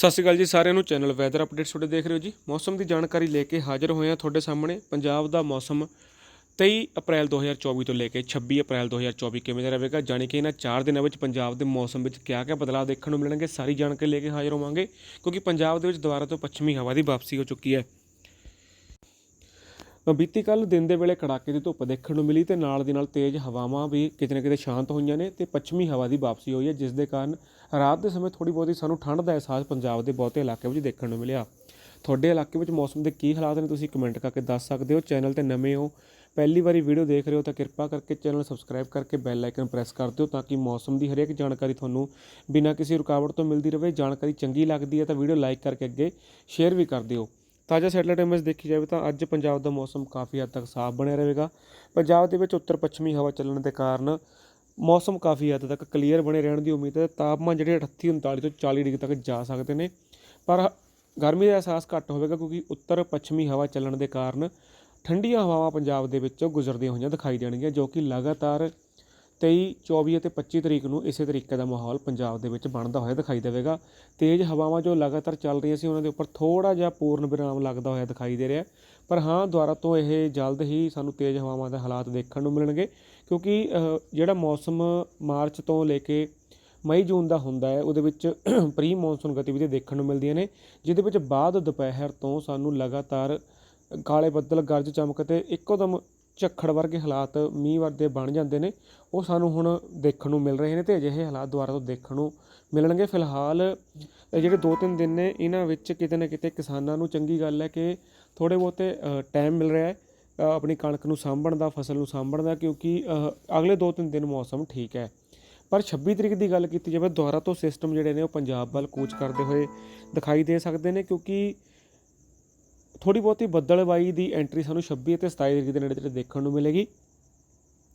ਸਤਿ ਸ਼੍ਰੀ ਅਕਾਲ ਜੀ ਸਾਰਿਆਂ ਨੂੰ। ਚੈਨਲ ਵੈਦਰ ਅਪਡੇਟਸ ਤੁਹਾਡੇ ਦੇਖ ਰਹੇ ਹੋ ਜੀ। ਮੌਸਮ ਦੀ ਜਾਣਕਾਰੀ ਲੈ ਕੇ ਹਾਜ਼ਰ ਹੋਏ ਹਾਂ ਤੁਹਾਡੇ ਸਾਹਮਣੇ। ਪੰਜਾਬ ਦਾ ਮੌਸਮ 23 ਅਪ੍ਰੈਲ 2024 ਤੋਂ ਲੈ ਕੇ 26 ਅਪ੍ਰੈਲ 2024 ਕਿਵੇਂ ਦਾ ਰਹੇਗਾ? ਜਾਣੀ ਕਿ ਇਹਨਾਂ 4 ਦਿਨਾਂ ਵਿੱਚ ਪੰਜਾਬ ਦੇ ਮੌਸਮ ਵਿੱਚ ਕਿਆ-ਕਿਆ ਬਦਲਾਅ ਦੇਖਣ ਨੂੰ ਮਿਲਣਗੇ? ਸਾਰੀ ਜਾਣਕਾਰੀ ਲੈ ਕੇ ਹਾਜ਼ਰ ਹੋਵਾਂਗੇ, ਕਿਉਂਕਿ ਪੰਜਾਬ ਦੇ ਵਿੱਚ ਦੁਬਾਰਾ ਤੋਂ ਪੱਛਮੀ ਹਵਾ ਦੀ ਵਾਪਸੀ ਹੋ ਚੁੱਕੀ ਹੈ। ਬੀਤੀ ਕੱਲ ਦਿਨ ਦੇ ਵੇਲੇ ਕੜਾਕੇ ਦੀ ਧੁੱਪ ਦੇਖਣ ਨੂੰ ਮਿਲੀ ਤੇ ਨਾਲ ਦੀ ਨਾਲ ਤੇਜ਼ ਹਵਾਵਾਂ ਵੀ ਕਿਤੇ ਨਾ ਕਿਤੇ ਸ਼ਾਂਤ ਹੋਈਆਂ ਨੇ ਤੇ ਪੱਛਮੀ ਹਵਾ ਦੀ ਵਾਪਸੀ ਹੋਈ ਹੈ, ਜਿਸ ਦੇ ਕਾਰਨ ਰਾਤ ਦੇ ਸਮੇਂ ਥੋੜੀ ਬਹੁਤੀ ਸਾਨੂੰ ਠੰਡ ਦਾ ਅਹਿਸਾਸ ਪੰਜਾਬ ਦੇ ਬਹੁਤੇ ਇਲਾਕੇ ਵਿੱਚ ਦੇਖਣ ਨੂੰ ਮਿਲਿਆ। ਤੁਹਾਡੇ ਇਲਾਕੇ ਵਿੱਚ ਮੌਸਮ ਦੇ ਕੀ ਹਾਲਾਤ ਨੇ, ਤੁਸੀਂ ਕਮੈਂਟ ਕਰਕੇ ਦੱਸ ਸਕਦੇ ਹੋ। ਚੈਨਲ ਤੇ ਨਵੇਂ ਹੋ, ਪਹਿਲੀ ਵਾਰੀ ਵੀਡੀਓ ਦੇਖ ਰਹੇ ਹੋ ਤਾਂ ਕਿਰਪਾ ਕਰਕੇ ਚੈਨਲ ਸਬਸਕ੍ਰਾਈਬ ਕਰਕੇ ਬੈਲ ਆਈਕਨ ਪ੍ਰੈਸ ਕਰ ਦਿਓ ਤਾਂ ਕਿ ਮੌਸਮ ਦੀ ਹਰੇਕ ਜਾਣਕਾਰੀ ਤੁਹਾਨੂੰ ਬਿਨਾਂ ਕਿਸੇ ਰੁਕਾਵਟ ਤੋਂ ਮਿਲਦੀ ਰਹੇ। ਜਾਣਕਾਰੀ ਚੰਗੀ ਲੱਗਦੀ ਹੈ ਤਾਂ ਵੀਡੀਓ ਲਾਈਕ ਕਰਕੇ ਅੱਗੇ ਸ਼ੇਅਰ ਵੀ ਕਰ ਦਿਓ। ਤਾਜ਼ਾ ਸੈਟਲਾਈਟ ਇਮੇਜ ਦੇਖੀ ਜਾਵੇ ਤਾਂ ਅੱਜ ਪੰਜਾਬ ਦਾ ਮੌਸਮ ਕਾਫੀ ਹੱਦ ਤੱਕ ਸਾਫ਼ ਬਣਿਆ ਰਹੇਗਾ। ਪੰਜਾਬ ਦੇ ਵਿੱਚ ਉੱਤਰ ਪੱਛਮੀ ਹਵਾ ਚੱਲਣ ਦੇ ਕਾਰਨ ਮੌਸਮ ਕਾਫੀ ਹੱਦ ਤੱਕ ਕਲੀਅਰ ਬਣੇ ਰਹਿਣ ਦੀ ਉਮੀਦ ਹੈ। ਤਾਪਮਾਨ ਜਿਹੜੇ 38 39 ਤੋਂ 40 ਡਿਗਰੀ ਤੱਕ ਜਾ ਸਕਦੇ ਨੇ। ਪਰ ਗਰਮੀ ਦਾ ਅਹਿਸਾਸ ਘੱਟ ਹੋਵੇਗਾ ਕਿਉਂਕਿ ਉੱਤਰ ਪੱਛਮੀ ਹਵਾ ਚੱਲਣ ਦੇ ਕਾਰਨ ਠੰਡੀਆਂ ਹਵਾਵਾਂ ਪੰਜਾਬ ਦੇ ਵਿੱਚੋਂ ਗੁਜ਼ਰਦੀਆਂ ਹੋਈਆਂ ਦਿਖਾਈ ਦੇਣਗੀਆਂ, ਜੋ ਕਿ ਲਗਾਤਾਰ 23 24 ਅਤੇ 25 ਤਰੀਕ ਨੂੰ ਇਸੇ ਤਰੀਕੇ ਦਾ ਮਾਹੌਲ ਪੰਜਾਬ ਦੇ ਵਿੱਚ ਬਣਦਾ ਹੋਇਆ ਦਿਖਾਈ ਦੇਵੇਗਾ। ਤੇਜ਼ ਹਵਾਵਾਂ ਜੋ ਲਗਾਤਾਰ ਚੱਲ ਰਹੀਆਂ ਸੀ, ਉਹਨਾਂ ਦੇ ਉੱਪਰ ਥੋੜਾ ਜਿਹਾ ਪੂਰਨ ਵਿਰਾਮ ਲੱਗਦਾ ਹੋਇਆ ਦਿਖਾਈ ਦੇ ਰਿਹਾ। ਪਰ ਹਾਂ ਦੁਬਾਰਾ ਤੋਂ ਇਹ ਜਲਦ ਹੀ ਸਾਨੂੰ ਤੇਜ਼ ਹਵਾਵਾਂ ਦੇ ਹਾਲਾਤ ਦੇਖਣ ਨੂੰ ਮਿਲਣਗੇ, ਕਿਉਂਕਿ ਜਿਹੜਾ ਮੌਸਮ ਮਾਰਚ ਤੋਂ ਲੈ ਕੇ ਮਈ, ਜੂਨ ਦਾ ਹੁੰਦਾ ਹੈ, ਉਹਦੇ ਵਿੱਚ ਪ੍ਰੀ ਮੌਨਸੂਨ ਗਤੀਵਿਧੀਆਂ ਦੇਖਣ ਨੂੰ ਮਿਲਦੀਆਂ ਨੇ, ਜਿਹਦੇ ਵਿੱਚ ਬਾਅਦ ਦੁਪਹਿਰ ਤੋਂ ਸਾਨੂੰ ਲਗਾਤਾਰ ਕਾਲੇ ਬੱਦਲ, ਗਰਜ ਚਮਕ ਤੇ ਇੱਕੋ ਦਮ ਝੱਖੜ ਵਰਗੇ ਹਾਲਾਤ ਮੀਂਹ ਵਰਗੇ ਬਣ ਜਾਂਦੇ ਨੇ। ਉਹ ਸਾਨੂੰ ਹੁਣ ਦੇਖਣ ਨੂੰ ਮਿਲ ਰਹੇ ਨੇ ਅਤੇ ਅਜਿਹੇ ਹਾਲਾਤ ਦੁਬਾਰਾ ਤੋਂ ਦੇਖਣ ਨੂੰ ਮਿਲਣਗੇ। ਫਿਲਹਾਲ ਜਿਹੜੇ 2-3 ਦਿਨ ਨੇ, ਇਹਨਾਂ ਵਿੱਚ ਕਿਤੇ ਨਾ ਕਿਤੇ ਕਿਸਾਨਾਂ ਨੂੰ ਚੰਗੀ ਗੱਲ ਹੈ ਕਿ ਥੋੜ੍ਹੇ ਬਹੁਤੇ ਟਾਈਮ ਮਿਲ ਰਿਹਾ ਹੈ। ਆਪਣੀ ਕਣਕ ਨੂੰ ਸਾਂਭਣ ਦਾ, ਫਸਲ ਨੂੰ ਸਾਂਭਣ ਦਾ, ਕਿਉਂਕਿ ਅਗਲੇ 2-3 ਦਿਨ ਮੌਸਮ ਠੀਕ ਹੈ। ਪਰ 26 ਤਰੀਕ ਦੀ ਗੱਲ ਕੀਤੀ ਜਾਵੇ ਦੁਬਾਰਾ ਤੋਂ ਸਿਸਟਮ ਜਿਹੜੇ ਨੇ ਉਹ ਪੰਜਾਬ ਵੱਲ ਕੂਚ ਕਰਦੇ ਹੋਏ ਦਿਖਾਈ ਦੇ ਸਕਦੇ ਨੇ, ਕਿਉਂਕਿ ਥੋੜੀ ਬਹੁਤੀ ਬੱਦਲਬਾਈ ਦੀ ਐਂਟਰੀ ਸਾਨੂੰ 26 ਅਤੇ 27 ਤਰੀਕ ਦੇ ਨੇੜੇ ਤੇੜੇ ਦੇਖਣ ਨੂੰ ਮਿਲੇਗੀ।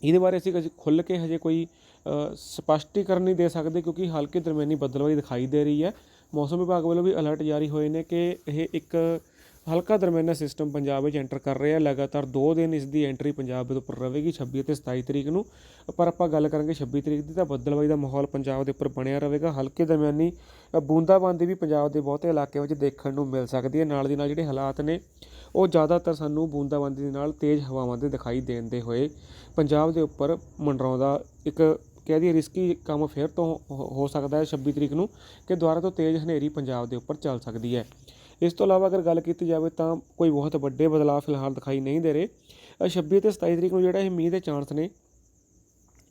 ਇਹਦੇ ਬਾਰੇ ਅਸੀਂ ਕੁਝ ਖੁੱਲ੍ਹ ਕੇ ਹਜੇ ਕੋਈ ਅ, ਸਪਸ਼ਟੀਕਰਨ ਨਹੀਂ ਦੇ ਸਕਦੇ ਕਿਉਂਕਿ ਹਲਕੀ ਦਰਮਿਆਨੀ ਬੱਦਲਬਾਈ ਦਿਖਾਈ ਦੇ ਰਹੀ ਹੈ। ਮੌਸਮ ਵਿਭਾਗ ਵੱਲੋਂ ਵੀ ਅਲਰਟ ਜਾਰੀ ਹੋਏ ਨੇ ਕਿ ਇਹ ਇੱਕ ਹਲਕਾ ਦਰਮਿਆਨਾ ਸਿਸਟਮ ਪੰਜਾਬ ਵਿੱਚ ਐਂਟਰ ਕਰ ਰਿਹਾ ਲਗਾਤਾਰ 2 ਦਿਨ ਇਸ ਦੀ ਐਂਟਰੀ ਪੰਜਾਬ ਦੇ ਉੱਪਰ ਰਹੇਗੀ 26 ਅਤੇ 27 ਤਰੀਕ ਨੂੰ। ਪਰ ਆਪਾਂ ਗੱਲ ਕਰਾਂਗੇ 26 ਤਰੀਕ ਦੀ ਤਾਂ ਬੱਦਲਬਾਈ ਦਾ ਮਾਹੌਲ ਪੰਜਾਬ ਦੇ ਉੱਪਰ ਬਣਿਆ ਰਹੇਗਾ। ਹਲਕੇ ਦਰਮਿਆਨੀ ਅ, ਬੂੰਦਾਬਾਂਦੀ ਵੀ ਪੰਜਾਬ ਦੇ ਬਹੁਤੇ ਇਲਾਕਿਆਂ ਵਿੱਚ ਦੇਖਣ ਨੂੰ ਮਿਲ ਸਕਦੀ ਹੈ। ਨਾਲ ਦੀ ਨਾਲ ਜਿਹੜੇ ਹਾਲਾਤ ਨੇ ਉਹ ਜ਼ਿਆਦਾਤਰ ਸਾਨੂੰ ਬੂੰਦਾਬਾਂਦੀ ਦੇ ਨਾਲ ਤੇਜ਼ ਹਵਾਵਾਂ ਦੇ ਦਿਖਾਈ ਦੇਣ ਹੋਏ ਪੰਜਾਬ ਦੇ ਉੱਪਰ ਮੰਡਰਾਉਂਦਾ ਇੱਕ ਕਹਿ ਦਈਏ ਰਿਸਕੀ ਕੰਮ ਫਿਰ ਤੋਂ ਹੋ ਹੋ ਸਕਦਾ ਹੈ 26 ਤਰੀਕ ਨੂੰ ਕਿ ਦੁਬਾਰਾ ਤੋਂ ਤੇਜ਼ ਹਨੇਰੀ ਪੰਜਾਬ ਦੇ ਉੱਪਰ ਚੱਲ ਸਕਦੀ ਹੈ। ਇਸ ਤੋਂ ਇਲਾਵਾ ਅਗਰ ਗੱਲ ਕੀਤੀ ਜਾਵੇ ਤਾਂ ਕੋਈ ਬਹੁਤ ਵੱਡੇ ਬਦਲਾਅ ਫਿਲਹਾਲ ਦਿਖਾਈ ਨਹੀਂ ਦੇ ਰਹੇ। ਛੱਬੀ ਅਤੇ ਸਤਾਈ ਤਰੀਕ ਨੂੰ ਜਿਹੜਾ ਇਹ ਮੀਂਹ ਦੇ ਚਾਂਸ ਨੇ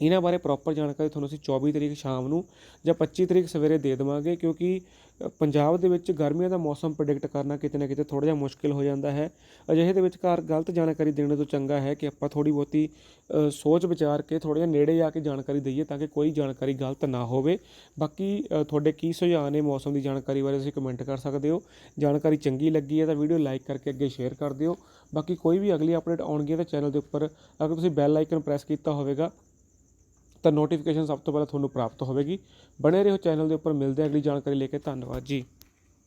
ਇਹਨਾਂ ਬਾਰੇ ਪ੍ਰੋਪਰ ਜਾਣਕਾਰੀ ਤੁਹਾਨੂੰ ਅਸੀਂ 24 ਤਰੀਕ ਸ਼ਾਮ ਨੂੰ ਜਾਂ 25 ਤਰੀਕ ਸਵੇਰੇ ਦੇ ਦੇਵਾਂਗੇ, ਕਿਉਂਕਿ ਪੰਜਾਬ ਦੇ ਵਿੱਚ ਗਰਮੀਆਂ ਦਾ ਮੌਸਮ ਪ੍ਰੈਡਿਕਟ ਕਰਨਾ ਕਿਤੇ ਨਾ ਕਿਤੇ ਥੋੜਾ ਜਿਹਾ ਮੁਸ਼ਕਿਲ ਹੋ ਜਾਂਦਾ ਹੈ। ਅਜਿਹੇ ਦੇ ਵਿਚਕਾਰ ਗਲਤ ਜਾਣਕਾਰੀ ਦੇਣ ਤੋਂ ਚੰਗਾ ਹੈ ਕਿ ਆਪਾਂ ਥੋੜੀ ਬਹੁਤੀ ਸੋਚ ਵਿਚਾਰ ਕੇ ਥੋੜਾ ਜਿਹਾ ਨੇੜੇ ਜਾ ਕੇ ਜਾਣਕਾਰੀ ਦਈਏ ਤਾਂ ਕਿ ਕੋਈ ਜਾਣਕਾਰੀ ਗਲਤ ਨਾ ਹੋਵੇ। ਬਾਕੀ ਤੁਹਾਡੇ ਕੀ ਸੁਝਾਅ ਨੇ ਮੌਸਮ ਦੀ ਜਾਣਕਾਰੀ ਬਾਰੇ ਤੁਸੀਂ ਕਮੈਂਟ ਕਰ ਸਕਦੇ ਹੋ। ਜਾਣਕਾਰੀ ਚੰਗੀ ਲੱਗੀ ਹੈ ਤਾਂ ਵੀਡੀਓ ਲਾਈਕ ਕਰਕੇ ਅੱਗੇ ਸ਼ੇਅਰ ਕਰ ਦਿਓ। ਬਾਕੀ ਕੋਈ ਵੀ ਅਗਲੀ ਅਪਡੇਟ ਆਉਣਗੀ ਤਾਂ ਚੈਨਲ ਦੇ ਉੱਪਰ, ਅਗਰ ਤੁਸੀਂ ਬੈਲ ਆਈਕਨ ਪ੍ਰੈਸ ਕੀਤਾ ਹੋਵੇਗਾ ਤਾਂ ਨੋਟੀਫਿਕੇਸ਼ਨ ਸਭ ਤੋਂ ਪਹਿਲਾਂ ਤੁਹਾਨੂੰ ਪ੍ਰਾਪਤ ਹੋਵੇਗੀ। ਬਣੇ ਰਹੋ ਚੈਨਲ ਦੇ ਉੱਪਰ, ਮਿਲਦੇ ਹਾਂ ਅਗਲੀ ਜਾਣਕਾਰੀ ਲੈ ਕੇ। ਧੰਨਵਾਦ ਜੀ।